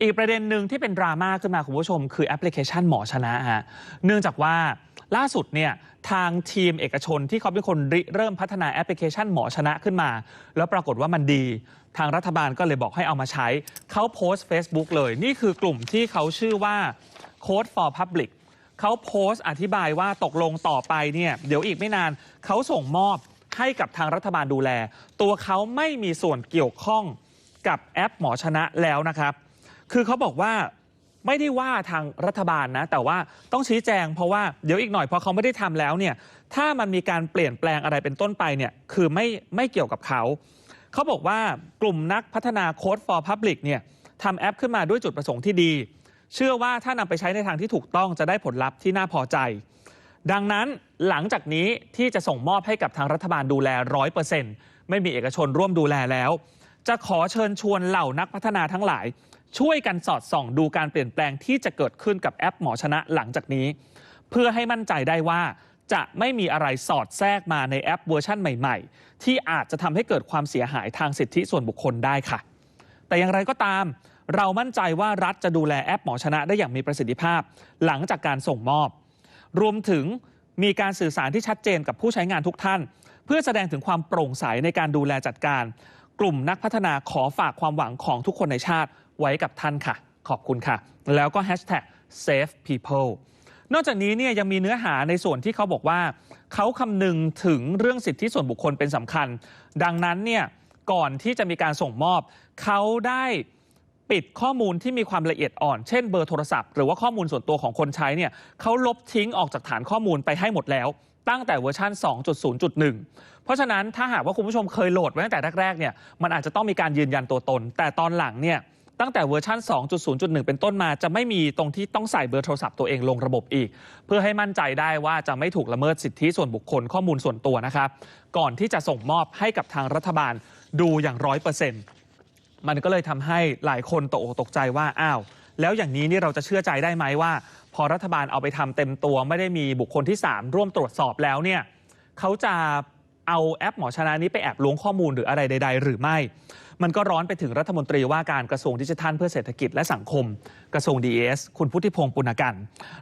อีกประเด็นหนึ่งที่เป็นดราม่าขึ้นมาคุณผู้ชม คือแอปพลิเคชันหมอชนะฮะเนื่องจากว่าล่าสุดเนี่ยทางทีมเอกชนที่เขาเป็นคนริเริ่มพัฒนาแอปพลิเคชันหมอชนะขึ้นมา แล้วปรากฏว่ามันดี ทางรัฐบาลก็เลยบอกให้เอามาใช้ เขาโพสต์ Facebook เลย นี่คือกลุ่มที่เขาชื่อว่า Code for Public เขาโพสต์อธิบายว่าตกลงต่อไปเนี่ยเดี๋ยวอีกไม่นานเขาส่งมอบให้กับทางรัฐบาลดูแล ตัวเขาไม่มีส่วนเกี่ยวข้องกับแอปหมอชนะแล้วนะครับ คือเขาบอกว่าไม่ได้ว่าทางรัฐบาลนะ แต่ว่าต้องชี้แจงเพราะว่าเดี๋ยวอีกหน่อยพอเขาไม่ได้ทำแล้วเนี่ยถ้ามันมีการเปลี่ยนแปลงอะไรเป็นต้นไปเนี่ยคือไม่ไม่เกี่ยวกับเขา เขาบอกว่ากลุ่มนักพัฒนา Code for Public เนี่ยทำแอปขึ้นมาด้วยจุดประสงค์ที่ดี เชื่อว่าถ้านำไปใช้ในทางที่ถูกต้องจะได้ผลลัพธ์ที่น่าพอใจ ดังนั้นหลังจากนี้ที่จะส่งมอบให้กับทางรัฐบาลดูแลร้อยเปอร์เซ็นต์ไม่มีเอกชนร่วมดูแลแล้ว จะขอเชิญชวนเหล่านักพัฒนาทั้งหลาย ช่วยกันสอดส่องดูการเปลี่ยนแปลงที่จะเกิดขึ้นกับแอปหมอชนะหลังจากนี้ เพื่อให้มั่นใจได้ว่าจะไม่มีอะไรสอดแทรกมาในแอปเวอร์ชั่นใหม่ ๆ ที่อาจจะทำให้เกิดความเสียหายทางสิทธิส่วนบุคคลได้ค่ะ แต่อย่างไรก็ตาม เรามั่นใจว่ารัฐจะดูแลแอปหมอชนะได้อย่างมีประสิทธิภาพ หลังจากการส่งมอบ รวมถึงมีการสื่อสารที่ชัดเจนกับผู้ใช้งานทุกท่าน เพื่อแสดงถึงความโปร่งใสในการดูแลจัดการ กลุ่มนักพัฒนาขอฝากความหวังของทุกคนในชาติ ไว้กับท่านค่ะ ขอบคุณค่ะ แล้วก็ hashtag save people นอกจากนี้เนี่ยยังมีเนื้อหาในส่วนที่เขาบอกว่า เขาคำนึงถึงเรื่องสิทธิส่วนบุคคลเป็นสำคัญ ดังนั้นเนี่ยก่อนที่จะมีการส่งมอบ เขาได้ปิดข้อมูลที่มีความละเอียดอ่อน เช่นเบอร์โทรศัพท์ หรือว่าข้อมูลส่วนตัวของคนใช้เนี่ยเขาลบทิ้งออกจากฐานข้อมูลไปให้หมดแล้ว ตั้งแต่เวอร์ชัน2.0.1 เพราะฉะนั้นถ้าหากว่าคุณผู้ชมเคยโหลดไว้ตั้งแต่แรกๆเนี่ยมันอาจจะต้องมีการยืนยันตัวตน แต่ตอนหลังเนี่ย ตั้งแต่เวอร์ชัน2.0.1 เป็นต้นมา จะไม่มีตรงที่ต้องใส่เบอร์โทรศัพท์ตัวเองลงระบบอีก เพื่อให้มั่นใจได้ว่าจะไม่ถูกละเมิดสิทธิส่วนบุคคลข้อมูลส่วนตัวนะครับ ก่อนที่จะส่งมอบให้กับทางรัฐบาลดูอย่างร้อยเปอร์เซ็นต์มันก็เลยทำให้หลายคนตกอกตกใจว่าอ้าวแล้วอย่างนี้นี่เราจะเชื่อใจได้ไหมว่า พอรัฐบาลเอาไปทำเต็มตัว ไม่ได้มีบุคคลที่ 3 ร่วมตรวจสอบแล้วเนี่ยเขาจะเอาแอปหมอชนะนี้ไปแอบล้วงข้อมูลหรืออะไรใด ๆ หรือไม่ มันก็ร้อนไปถึงรัฐมนตรีว่าการกระทรวงดิจิทัลเพื่อเศรษฐกิจและสังคม กระทรวง DES คุณพุทธิพงศ์ปุณกัน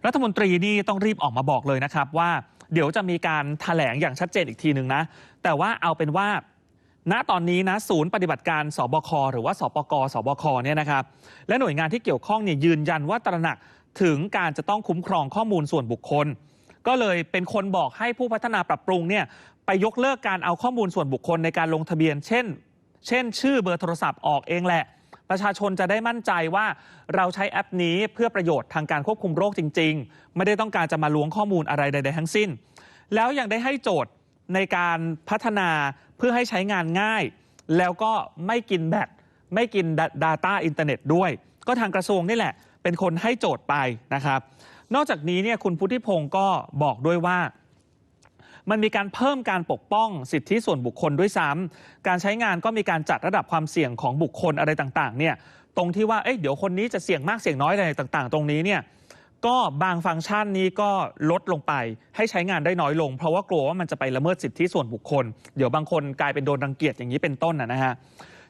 รัฐมนตรีนี่ต้องรีบออกมาบอกเลยนะครับว่าเดี๋ยวจะมีการถแถลงอย่างชัดเจนอีกทีหนึ่งนะ แต่ว่าเอาเป็นว่า ณตอนนี้นะศูนย์ปฏิบัติการสบคหรือว่าสปกสบคเนี่ยนะครับ และหน่วยงานที่เกี่ยวข้องเนี่ยยืนยันว่าตระหนักถึงการจะต้องคุ้มครองข้อมูลส่วนบุคคล ก็เลยเป็นคนบอกให้ผู้พัฒนาปรับปรุงเนี่ยไปยกเลิกการเอาข้อมูลส่วนบุคคลในการลงทะเบียน เช่น เช่น ชื่อเบอร์โทรศัพท์ออกเองแหละ ประชาชนจะได้มั่นใจว่าเราใช้แอปนี้เพื่อประโยชน์ทางการควบคุมโรคจริง ๆ ไม่ได้ต้องการจะมาล้วงข้อมูลอะไรใด ๆ ทั้งสิ้น แล้วยังได้ให้โจทย์ในการพัฒนาเพื่อให้ใช้งานง่าย แล้วก็ไม่กินแบตไม่กิน Data อินเทอร์เน็ตด้วย ก็ทางกระทรวงนี่แหละ เป็นคนให้โจทย์ไปนะครับ นอกจากนี้เนี่ยคุณพุทธิพงศ์ก็บอกด้วยว่า มันมีการเพิ่มการปกป้องสิทธิส่วนบุคคลด้วยซ้ำการใช้งานก็มีการจัดระดับความเสี่ยงของบุคคลอะไรต่างๆเนี่ยตรงที่ว่าเอ๊ะเดี๋ยวคนนี้จะเสี่ยงมากเสี่ยงน้อยอะไรต่างๆ ตรงนี้เนี่ยก็บางฟังก์ชันนี้ก็ลดลงไปให้ใช้งานได้น้อยลง เพราะว่ากลัวว่ามันจะไปละเมิดสิทธิส่วนบุคคล เดี๋ยวบางคนกลายเป็นโดนรังเกียจอย่างนี้เป็นต้นนะนะฮะ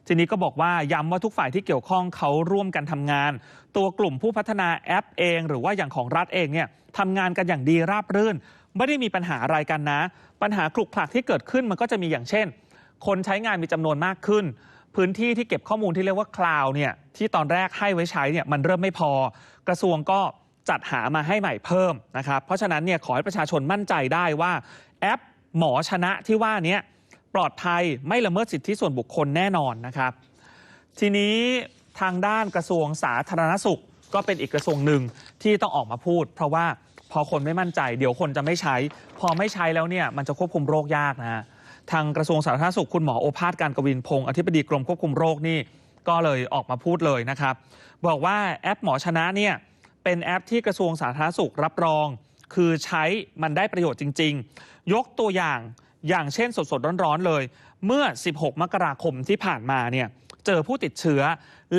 ทีนี้ก็บอกว่าย้ำว่าทุกฝ่ายที่เกี่ยวข้องเขาร่วมกันทำงาน ตัวกลุ่มผู้พัฒนาแอปเอง หรือว่าอย่างของรัฐเองเนี่ยทำงานกันอย่างดีราบรื่น ไม่ได้มีปัญหาอะไรกันนะ ปัญหาคลุกคลักที่เกิดขึ้นมันก็จะมีอย่างเช่น คนใช้งานมีจำนวนมากขึ้น พื้นที่ที่เก็บข้อมูลที่เรียกว่าคลาวเนี่ยที่ตอนแรกให้ไว้ใช้เนี่ยมันเริ่มไม่พอ กระทรวงก็จัดหามาให้ใหม่เพิ่มนะครับเพราะฉะนั้นเนี่ยขอให้ประชาชนมั่นใจได้ว่าแอปหมอชนะที่ว่านี้ปลอดภัยไม่ละเมิดสิทธิส่วนบุคคลแน่นอนนะครับ ทีนี้ทางด้านกระทรวงสาธารณสุข ก็เป็นอีกกระทรวงหนึ่งที่ต้องออกมาพูด เพราะว่า พอคนไม่มั่นใจ เดี๋ยวคนจะไม่ใช้ พอไม่ใช้แล้วเนี่ยมันจะควบคุมโรคยากนะฮะทางกระทรวงสาธารณสุขคุณหมอโอภาสการกวินพงศ์อธิบดีกรมควบคุมโรคนี่ก็เลยออกมาพูดเลยนะครับ บอกว่าแอปหมอชนะเนี่ยเป็นแอปที่กระทรวงสาธารณสุขรับรอง คือใช้มันได้ประโยชน์จริง ๆ ยกตัวอย่างอย่างเช่นสดๆ ร้อนๆ เลย เมื่อ 16 มกราคมที่ผ่านมาเนี่ยเจอผู้ติดเชื้อ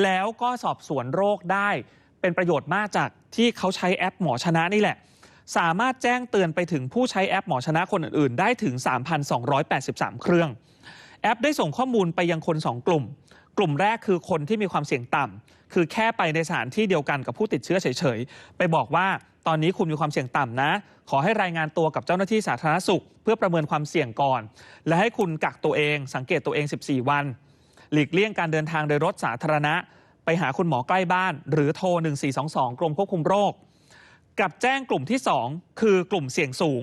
แล้วก็สอบสวนโรคได้ เป็นประโยชน์มากจากที่เขาใช้แอปหมอชนะนี่แหละ สามารถแจ้งเตือนไปถึงผู้ใช้แอปหมอชนะคนอื่นๆ ได้ถึง 3,283 เครื่อง แอปได้ส่งข้อมูลไปยังคน 2 กลุ่ม กลุ่มแรกคือคนที่มีความเสี่ยงต่ำคือแค่ไปในสถานที่เดียวกันกับผู้ติดเชื้อเฉยๆ ไปบอกว่าตอนนี้คุณมีความเสี่ยงต่ำนะ ขอให้รายงานตัวกับเจ้าหน้าที่สาธารณสุข เพื่อประเมินความเสี่ยงก่อน และให้คุณกักตัวเอง สังเกตตัวเอง 14 วัน หลีกเลี่ยงการเดินทางโดยรถสาธารณะ ไปหาคุณหมอใกล้บ้าน หรือโทร 1422 กรมควบคุมโรค กับแจ้งกลุ่มที่ 2 คือกลุ่มเสี่ยงสูง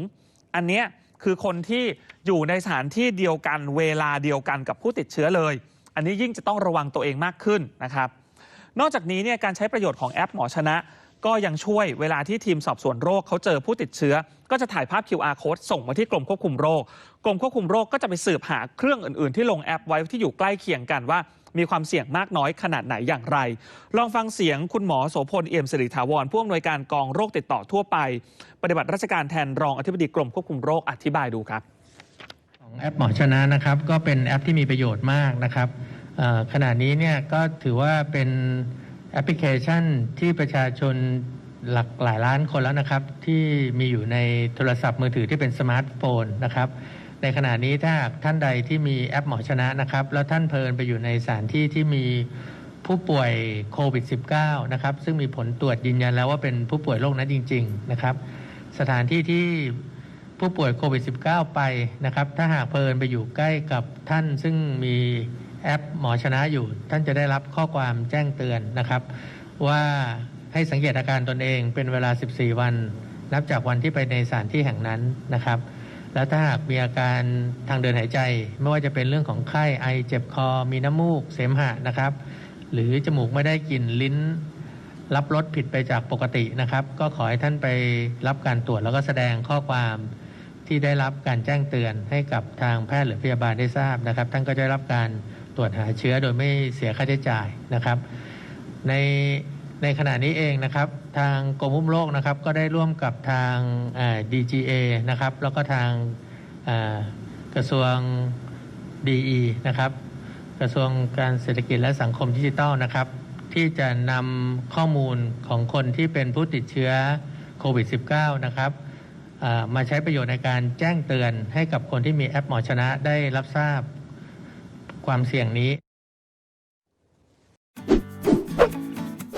อันเนี้ยคือคนที่อยู่ในสถานที่เดียวกันเวลาเดียวกันกับผู้ติดเชื้อเลย อันนี้ยิ่งจะต้องระวังตัวเองมากขึ้นนะครับ นอกจากนี้เนี่ยการใช้ประโยชน์ของแอปหมอชนะ ก็ยังช่วยเวลาที่ทีมสอบสวนโรคเขาเจอผู้ติดเชื้อ ก็จะถ่ายภาพ QR code ส่งมาที่กรมควบคุมโรค กรมควบคุมโรคก็จะไปสืบหาเครื่องอื่นๆ ที่ลงแอปไว้ที่อยู่ใกล้เคียงกันว่า มีความเสี่ยงมากน้อยขนาดไหนอย่างไร ลองฟังเสียงคุณหมอโสพลเอี่ยมสิริถาวรผู้อำนวยการกองโรคติดต่อทั่วไป ปฏิบัติราชการแทนรองอธิบดีกรมควบคุมโรคอธิบายดูครับของแอปหมอชนะนะครับก็เป็นแอปที่มีประโยชน์มากนะครับขณะนี้เนี่ยก็ถือว่าเป็นแอปพลิเคชันที่ประชาชนหลักหลายล้านคนแล้วนะครับ ที่มีอยู่ในโทรศัพท์มือถือที่เป็นสมาร์ทโฟนนะครับ ในขณะนี้ถ้าท่านใดที่มีแอปหมอชนะนะครับ แล้วท่านเพลินไปอยู่ในสถานที่ที่มีผู้ป่วยโควิด -19 นะครับ ซึ่งมีผลตรวจยืนยันแล้วว่าเป็นผู้ป่วยโรคนั้นจริง ๆ นะครับ สถานที่ที่ผู้ป่วยโควิด -19 ไปนะครับ ถ้าหากเพลินไปอยู่ใกล้กับท่านซึ่งมีแอปหมอชนะอยู่ ท่านจะได้รับข้อความแจ้งเตือนนะครับ ว่าให้สังเกตอาการตนเองเป็นเวลา 14 วัน นับจากวันที่ไปในสถานที่แห่งนั้นนะครับ แล้วถ้าหากมีอาการทางเดินหายใจ ไม่ว่าจะเป็นเรื่องของไข้ไอเจ็บคอ มีน้ำมูกเสมหะนะครับ หรือจมูกไม่ได้กลิ่นลิ้น รับรสผิดไปจากปกตินะครับ ก็ขอให้ท่านไปรับการตรวจแล้วก็แสดงข้อความที่ได้รับการแจ้งเตือนให้กับทางแพทย์หรือพยาบาลได้ทราบนะครับ ท่านก็จะรับการตรวจหาเชื้อโดยไม่เสียค่าใช้จ่ายนะครับ ในในขณะนี้เองนะครับ ทางกรมอุ้มโรคนะครับ ก็ได้ร่วมกับทาง DGA นะครับ แล้วก็ทางกระทรวง DE นะครับ กระทรวงการเศรษฐกิจและสังคมดิจิทัลนะครับ ที่จะนำข้อมูลของคนที่เป็นผู้ติดเชื้อโควิด -19 นะครับมาใช้ประโยชน์ในการแจ้งเตือนให้กับคนที่มีแอปหมอชนะได้รับทราบความเสี่ยงนี้